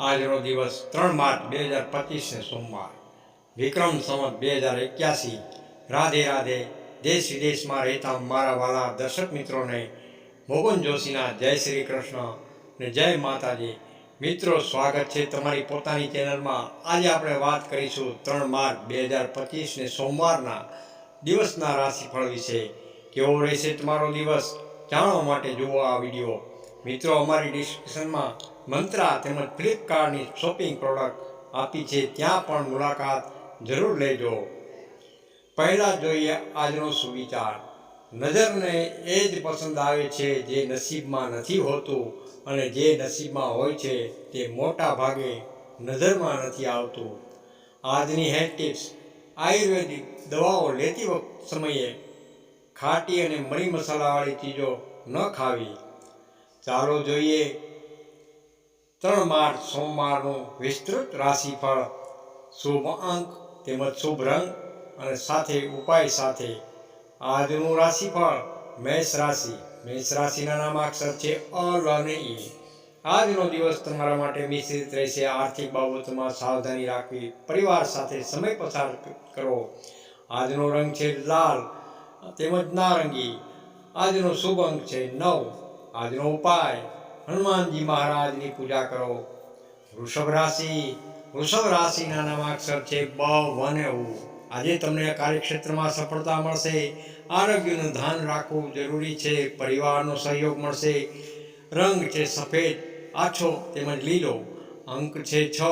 આજનો દિવસ ત્રણ માર્ચ બે હજાર પચીસને સોમવાર. વિક્રમ સંવત બે હજાર એક્યાસી. રાધે રાધે દેશ વિદેશમાં રહેતા મારા વાલા દર્શક મિત્રોને મોગન જોશીના જય શ્રી કૃષ્ણ ને જય માતાજી. મિત્રો, સ્વાગત છે તમારી પોતાની ચેનલમાં. આજે આપણે વાત કરીશું ત્રણ માર્ચ બે હજાર પચીસને સોમવારના દિવસના રાશિફળ વિશે. કેવો રહેશે તમારો દિવસ? જાણવા માટે જુઓ આ વીડિયો. મિત્રો, અમારી ડિસ્ક્રિપ્શનમાં મંત્રા તેમજ ફ્લિપકાર્ટની શોપિંગ પ્રોડક્ટ આપી છે. ત્યાં પણ મુલાકાત જરૂર લેજો. પહેલાં જોઈએ આજનો સુવિચાર. નજરને એ જ પસંદ આવે છે જે નસીબમાં નથી હોતું અને જે નસીબમાં હોય છે તે મોટા ભાગે નજરમાં નથી આવતું. આજની હેલ્થ ટિપ્સ આયુર્વેદિક દવાઓ લેતી વખત સમયે ખાટી અને મરી મસાલાવાળી ચીજો ન ખાવી. ચાલો જોઈએ. ત્રણ માર્ચ સોમવારનું વિસ્તૃત રાશિફળ, શુભ અંક તેમજ શુભ રંગ અને સાથે ઉપાય સાથે આજનું રાશિફળ મેષ રાશિ. મેષ રાશિના નામાક્ષર છે અ અને ઈ આજનો દિવસ તમારા માટે મિશ્રિત રહેશે. આર્થિક બાબતોમાં સાવધાની રાખવી. પરિવાર સાથે સમય પસાર કરો. આજનો રંગ છે લાલ તેમજ નારંગી. આજનો શુભ અંક છે નવ. આજનો ઉપાય. હનુમાનજી મહારાજની પૂજા કરો. વૃષભ રાશિ, વૃષભ રાશિના નામાક્ષર છે બ, વને, ઉ. આજે તમને કાર્યક્ષેત્રમાં સફળતા મળશે. આરોગ્યનું ધ્યાન રાખવું જરૂરી છે. પરિવારનો સહયોગ મળશે. રંગ છે સફેદ, આછો તેમજ લીલો. અંક છે છ.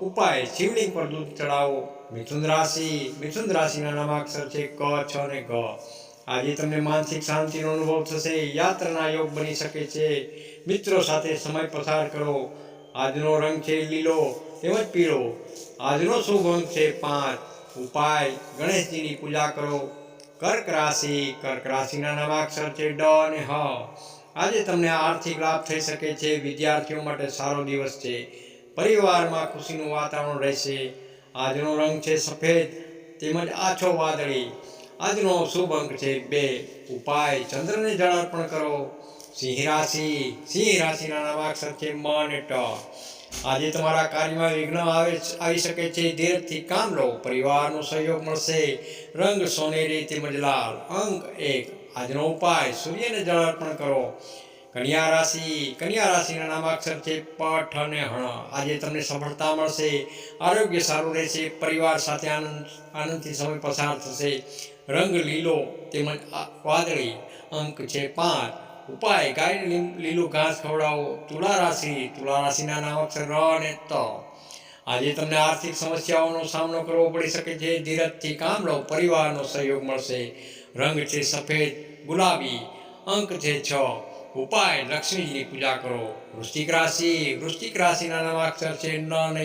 ઉપાય, શિવલિંગ પર દૂધ ચડાવો મિથુન રાશિ, મિથુન રાશિના નામાક્ષર છે ક, છ અને ગ. આજે તમને માનસિક શાંતિનો અનુભવ થશે, યાત્રાના યોગ બની શકે છે. મિત્રો સાથે સમય પસાર કરો. આજનો રંગ છે લીલો, તેમજ પીળો. આજનો શુભ અંક છે પાંચ. ઉપાય, ગણેશજીની પૂજા કરો. કર્ક રાશિ, કર્ક રાશિના નવા અક્ષર છે ડ અને હ. આજે તમને આર્થિક લાભ થઈ શકે છે, વિદ્યાર્થીઓ માટે સારો દિવસ છે. પરિવારમાં ખુશીનું વાતાવરણ રહેશે. આજનો રંગ છે સફેદ, તેમજ આછો વાદળી. આજનો શુભ અંક છે બે. ઉપાય ચંદ્રને જળ અર્પણ કરો. સિંહ રાશિ, સિંહ રાશિના નામાક્ષર છે મ અને ટ. આજે તમારા કાર્યમાં વિઘ્ન આવે આવી શકે છે. ધીરજથી કામ લો. પરિવારનો સહયોગ મળશે. રંગ સોનેરી તેમજ લાલ. અંક એક. આજનો ઉપાય સૂર્યને જળ અર્પણ કરો. કન્યા રાશિ, કન્યા રાશિના નામાક્ષર છે પઠ અને હણ. આજે તમને સફળતા મળશે. આરોગ્ય સારું રહેશે. પરિવાર સાથે આનંદ, આનંદથી સમય પસાર થશે. રંગ લીલો તેમજ વાદળી અંક છે પાંચ. ઉપાય ગાય લીલું ઘાસ ખવડાવો. તુલા રાશિ, તુલા રાશિના નામ અક્ષર ર અને ત. આજે તમને આર્થિક સમસ્યાઓનો સામનો કરવો પડી શકે છે. ધીરજથી કામ લો, પરિવારનો સહયોગ મળશે. રંગ છે સફેદ, ગુલાબી, અંક છે છ. ઉપાય લક્ષ્મીજીની પૂજા કરો. વૃશ્ચિક રાશિ, વૃશ્ચિક રાશિના નામ અક્ષર છે ન અને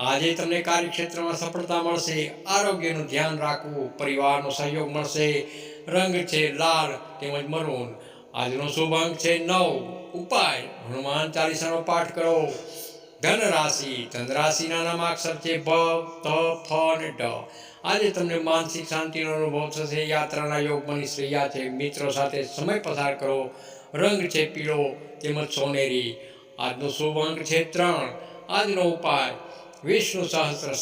આજે તમને કાર્યક્ષેત્રમાં સફળતા મળશે, આરોગ્યનું ધ્યાન રાખવું, પરિવારનો સહયોગ મળશે. રંગ છે લાલ તેમજ મરૂન. આજનો શુભ અંક છે નવ. ઉપાય. હનુમાન ચાલીસાનો પાઠ કરો. ધન રાશિ ધન રાશિના નામાક્ષર છે ભ, ત, ફ અને ડ. આજે તમને માનસિક શાંતિનો અનુભવ થશે. યાત્રાના યોગ બની રહ્યા છે. મિત્રો સાથે સમય પસાર કરો. રંગ છે પીળો તેમજ સોનેરી. આજનો શુભ અંક છે ત્રણ. આજનો ઉપાય. વિષ્ણુ સહસ્ત્ર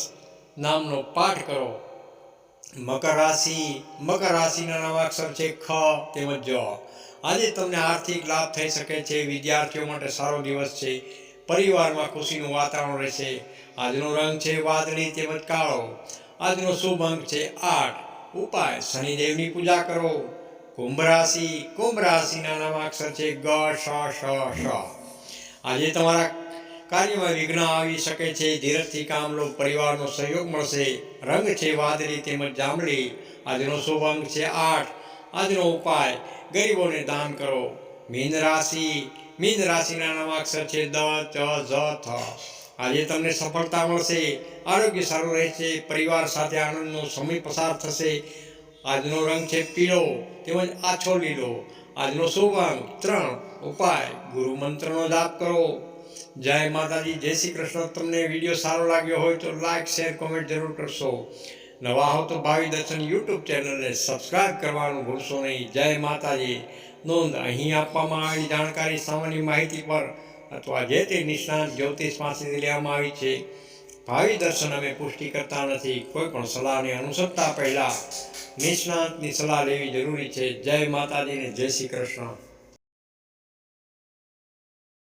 નામનો પાઠ કરો. મકર રાશિ, મકર રાશિના નવાક્ષર છે ખ તેમજ જ આજે તમને આર્થિક લાભ થઈ શકે છે, વિદ્યાર્થીઓ માટે સારો દિવસ છે, પરિવારમાં ખુશીનું વાતાવરણ રહેશે. આજનો રંગ છે વાદળી તેમજ કાળો. આજનો શુભ અંક છે આઠ. ઉપાય, શનિદેવની પૂજા કરો. કુંભ રાશિ, કુંભ રાશિના નામાક્ષર છે ગ, શ શ શ. આજે તમારા કાર્યમાં વિઘ્ન આવી શકે છે, ધીરજથી કામ લો, પરિવારનો સહયોગ મળશે. રંગ છે વાદળી તેમજ જાંબળી આજનો શુભ છે આઠ. આજનો ઉપાય, ગરીબોને દાન કરો. મીન રાશિ. મીન રાશિના નામાક્ષર છે દ, ચ, ઝ, થ. આજે તમને સફળતા મળશે. આરોગ્ય સારું રહેશે, પરિવાર સાથે આનંદનો સમય પસાર થશે. આજનો રંગ છે પીળો તેમજ આછો લીલો. આજનો શુભ અંક ત્રણ. ઉપાય, ગુરુ મંત્રનો જાપ કરો. જય માતાજી, જય શ્રી કૃષ્ણ. તમને વીડિયો સારો લાગ્યો હોય તો લાઇક શેર, કોમેન્ટ જરૂર કરશો. નવા હો તો ભાવિ દર્શન યુટ્યુબ ચેનલને સબસ્ક્રાઈબ કરવાનું ભૂલશો નહીં. જય માતાજી. નોંધ, અહીં આપવામાં આવેલી જાણકારી, સામાન્ય માહિતી પર અથવા જે તે નિષ્ણાંત જ્યોતિષ પાસેથી લેવામાં આવી છે. ભાવિ દર્શન અમે પુષ્ટિ કરતા નથી. કોઈ પણ સલાહને અનુસરતા પહેલાં નિષ્ણાંતની સલાહ લેવી જરૂરી છે. જય માતાજીને જય શ્રી કૃષ્ણ.